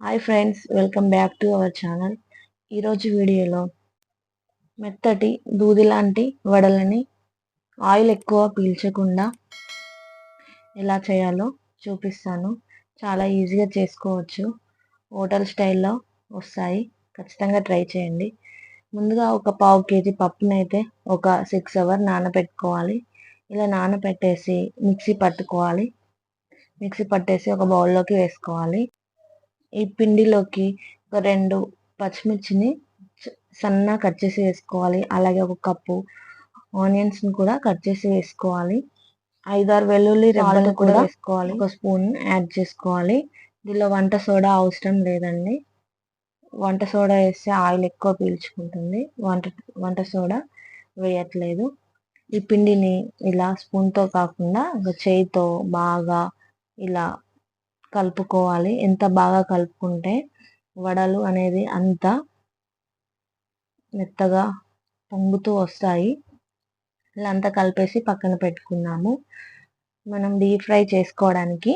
Hi friends welcome back to our channel ఈరోజు వీడియోలో మెత్తటి దూది లాంటి వడలని ఆయిల్ ఎక్కువ పీల్చకుండా ఎలా చేయాలో చూపిస్తాను. చాలా ఈజీగా చేసుకోవచ్చు. హోటల్ స్టైల్లో వస్తాయి. ఖచ్చితంగా ట్రై చేయండి. ముందుగా ఒక పావు కేజీ పప్పునైతే ఒక సిక్స్ అవర్ నానబెట్టుకోవాలి ఇలా నానబెట్టేసి మిక్సీ పట్టుకోవాలి. మిక్సీ పట్టేసి ఒక బౌల్లోకి వేసుకోవాలి. ఈ పిండిలోకి ఒక రెండు పచ్చిమిర్చిని సన్నగా కట్ చేసి వేసుకోవాలి. అలాగే ఒక కప్పు ఆనియన్స్ని కూడా కట్ చేసి వేసుకోవాలి. ఐదారు వెల్లుల్లి రెబ్బలు కూడా వేసుకోవాలి. ఒక స్పూన్ యాడ్ చేసుకోవాలి. దీనిలో వంట సోడా అవసరం లేదండి. వంట సోడా వేస్తే ఆయిల్ ఎక్కువ పీల్చుకుంటుంది. వంట వంట సోడా వేయట్లేదు. ఈ పిండిని ఇలా స్పూన్తో కాకుండా ఒక చేయితో బాగా ఇలా కలుపుకోవాలి. ఎంత బాగా కలుపుకుంటే వడలు అనేది అంత మెత్తగా పొంగుతూ వస్తాయి. ఇలా అంతా కలిపేసి పక్కన పెట్టుకున్నాము. మనం డీప్ ఫ్రై చేసుకోవడానికి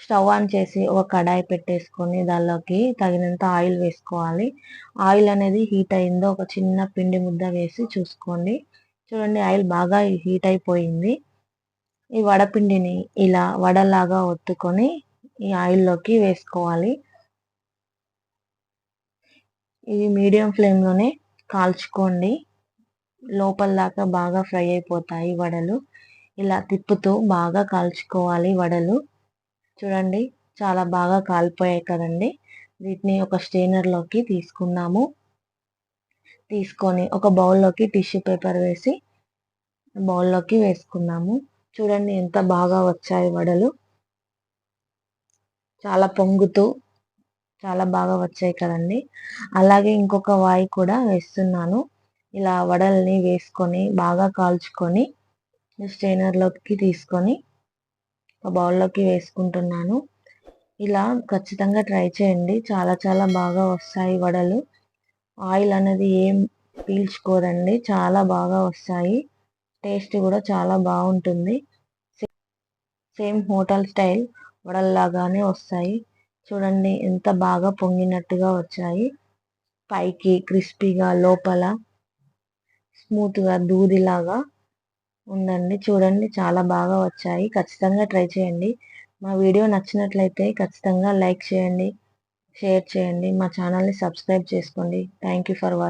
స్టవ్ ఆన్ చేసి ఒక కడాయి పెట్టేసుకొని దానిలోకి తగినంత ఆయిల్ వేసుకోవాలి. ఆయిల్ అనేది హీట్ అయిందో ఒక చిన్న పిండి ముద్ద వేసి చూసుకోండి. చూడండి ఆయిల్ బాగా హీట్ అయిపోయింది. ఈ వడపిండిని ఇలా వడలాగా ఒత్తుకొని ఈ ఆయిల్లోకి వేసుకోవాలి. ఇది మీడియం ఫ్లేమ్లోనే కాల్చుకోండి. లోపల దాకా బాగా ఫ్రై అయిపోతాయి వడలు. ఇలా తిప్పుతూ బాగా కాల్చుకోవాలి వడలు. చూడండి చాలా బాగా కాలిపోయాయి కదండి. వీటిని ఒక స్టెయినర్లోకి తీసుకున్నాము తీసుకొని ఒక బౌల్లోకి టిష్యూ పేపర్ వేసి బౌల్లోకి వేసుకున్నాము చూడండి ఎంత బాగా వచ్చాయి వడలు. చాలా పొంగుతూ చాలా బాగా వచ్చాయి కదండి. అలాగే ఇంకొక వాయి కూడా వేస్తున్నాను. ఇలా వడల్ని వేసుకొని బాగా కాల్చుకొని స్టెయినర్లోకి తీసుకొని ఒక బౌల్లోకి వేసుకుంటున్నాను. ఇలా ఖచ్చితంగా ట్రై చేయండి. చాలా చాలా బాగా వస్తాయి వడలు. ఆయిల్ అనేది ఏం పీల్చుకోదండి. చాలా బాగా వస్తాయి. టేస్ట్ కూడా చాలా బాగుంటుంది. సేమ్ హోటల్ స్టైల్ వడల్లాగానే వస్తాయి. చూడండి ఎంత బాగా పొంగినట్టుగా వచ్చాయి. పైకి క్రిస్పీగా లోపల స్మూత్గా దూదిలాగా ఉందండి. చూడండి చాలా బాగా వచ్చాయి. ఖచ్చితంగా ట్రై చేయండి. మా వీడియో నచ్చినట్లయితే ఖచ్చితంగా లైక్ చేయండి షేర్ చేయండి. మా ఛానల్ని సబ్స్క్రైబ్ చేసుకోండి. Thank you for watching